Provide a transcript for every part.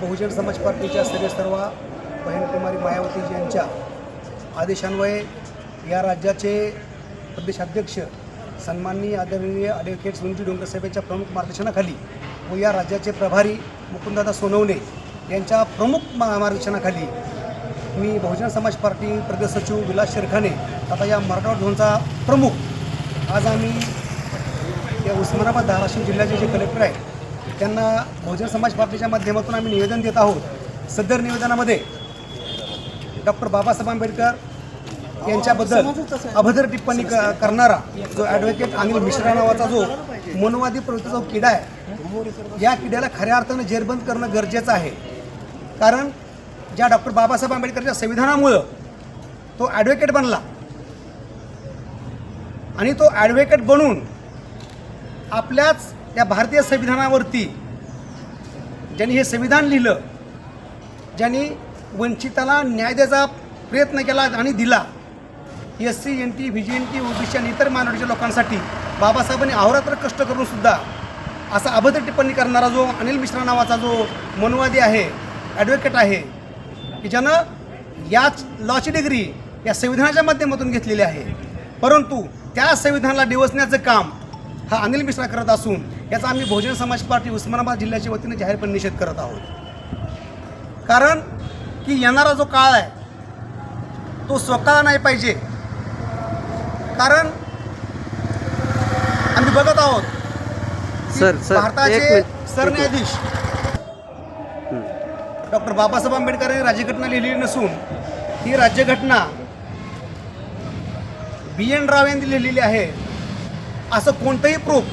बहुजन समाज पार्टीच्या सर्वेसर्वा सर्व बहीणकुमारी मायावती यांच्या आदेशान्वये या राज्याचे प्रदेशाध्यक्ष सन्माननीय आदरणीय ॲडव्होकेट सुनजी डोंगरसाहेबांच्या प्रमुख मार्गदर्शनाखाली व या राज्याचे प्रभारी मुकुंददादा सोनवणे यांच्या प्रमुख मार्गदर्शनाखाली मी बहुजन समाज पार्टी प्रदेश सचिव विलास शेरखाने आता या मराठवाडा झोनचा प्रमुख आज आम्ही या उस्मानाबाद धाराशिव जिल्ह्याचे जे कलेक्टर आहेत त्यांना बहुजन समाज पार्टीच्या माध्यमातून आम्ही निवेदन देत आहोत. सदर निवेदनामध्ये डॉक्टर बाबासाहेब आंबेडकर यांच्याबद्दल अभद्र टिप्पणी करणारा जो ॲडव्होकेट अनिल मिश्रा नावाचा जो मनोवादी प्रवृत्तीचा जो किडा आहे या किड्याला खऱ्या अर्थानं जेरबंद करणं गरजेचं आहे. कारण ज्या डॉक्टर बाबासाहेब आंबेडकरच्या संविधानामुळं तो ॲडव्होकेट बनला आणि तो ॲडव्होकेट बनून आपल्याच या भारतीय संविधानावरती ज्यांनी हे संविधान लिहिलं ज्यांनी वंचिताला न्याय द्यायचा प्रयत्न केला आणि दिला S C N T V J N T OBC आणि इतर मायनॉरिटीच्या लोकांसाठी बाबासाहेबांनी अहोरात्र कष्ट करूनसुद्धा असा अभद्र टिप्पणी करणारा जो अनिल मिश्रा नावाचा जो मनवादी आहे ॲडव्होकेट आहे की ज्यानं याच लॉची डिग्री या संविधानाच्या माध्यमातून घेतलेली आहे. परंतु त्या संविधानाला डिवसण्याचं काम हा अनिल मिश्रा करत असून याचा आम्ही बहुजन समाज पार्टी उस्मानाबाद जिल्ह्याच्या वतीने जाहीरपणे निषेध करत आहोत. कारण की येणारा जो काळ आहे तो स्वतः नाही पाहिजे. कारण आम्ही बघत आहोत सर, भारताचे. सरन्यायाधीश डॉक्टर बाबासाहेब आंबेडकर यांनी राज्यघटना लिहिलेली नसून ही राज्यघटना बी एन राव यांनी लिहिलेली आहे. असं कोणतंही प्रूफ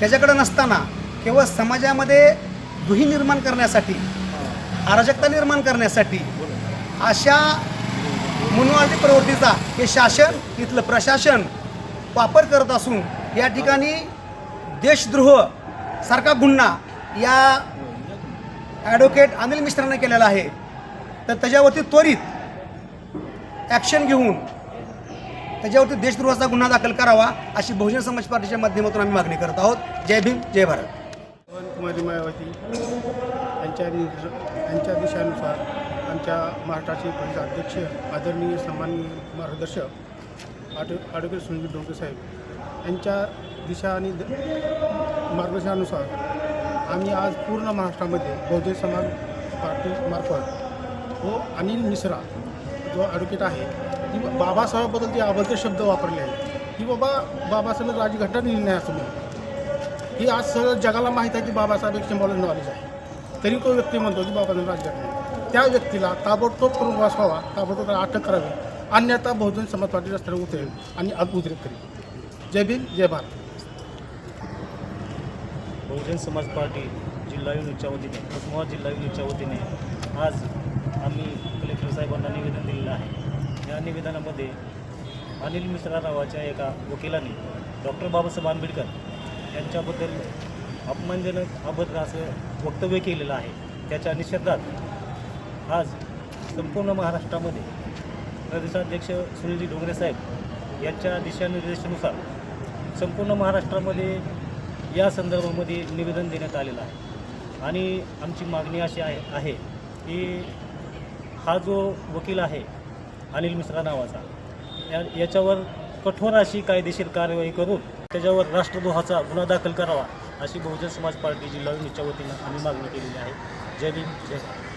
त्याच्याकडं नसताना केवळ समाजामध्ये दुही निर्माण करण्यासाठी अराजकता निर्माण करण्यासाठी अशा मनोवादी प्रवृत्तीचा हे शासन इथलं प्रशासन वापर करत असून या ठिकाणी देशद्रोह सारखा गुन्हा या ॲडव्होकेट अनिल मिश्राने केलेला आहे. तर त्याच्यावरती त्वरित ॲक्शन घेऊन त्याच्यावरती देशद्रोहाचा गुन्हा दाखल करावा अशी बहुजन समाज पार्टीच्या माध्यमातून आम्ही मागणी करत आहोत. जय भीम जय भारत. कुमारी मायावती यांच्या यांच्या दिशानुसार आमच्या महाराष्ट्राचे पहिले अध्यक्ष आदरणीय सन्माननीय मार्गदर्शक आड ॲडव्होकेट सुनील डोंगरे साहेब यांच्या दिशा आणि मार्गदर्शनानुसार आम्ही आज पूर्ण महाराष्ट्रामध्ये बहुजन समाज पार्टीमार्फत व हो अनिल मिश्रा जो ॲडव्होकेट आहे की बाबासाहेबाबद्दल जे अभद्र शब्द वापरले आहेत की बाबा बाबासाहेब राजघटना निर्णय नाही असं ही आज सगळं जगाला माहीत आहे की बाबासाहेब एक सिम्बॉल नॉलेज आहे. तरी तो व्यक्ती म्हणतो की बाबासाहेब राजघटना त्या व्यक्तीला ताबडतोब प्रवास व्हावा ताबडतोब त्याला अटक करावी अन्यथा बहुजन समाज पार्टी रस्त्यावर उतरेल आणि अग उद्रेक करेल. जय भीम जय भारत. बहुजन समाज पार्टी जिल्हा युनिटच्या वतीने उस्मानाबाद जिल्हा युनिटच्या वतीने आज आम्ही कलेक्टर साहेबांना निवेदन दिलेलं आहे. या निवेदनामध्ये अनिल मिश्रा नावाच्या एका वकिलाने डॉक्टर बाबासाहेब आंबेडकर यांच्याबद्दल अपमानजनक अभद्र असं वक्तव्य केलेलं आहे. त्याच्या निषेधात आज संपूर्ण महाराष्ट्रामध्ये प्रदेशाध्यक्ष सुनीलजी डोंगरे साहेब यांच्या दिशानिर्देशानुसार संपूर्ण महाराष्ट्रामध्ये या संदर्भामध्ये निवेदन देण्यात आलेलं आहे. आणि आमची मागणी अशी आहे आहे की हा जो वकील आहे अनिल मिश्रा नावाचा या याच्यावर कठोर अशी कायदेशीर कार्यवाही करून त्याच्यावर राष्ट्रद्रोहाचा गुन्हा दाखल करावा अशी बहुजन समाज पार्टी जिल्हा युनिटच्या वतीनं आम्ही मागणी केलेली आहे. जय भीम जय भारत.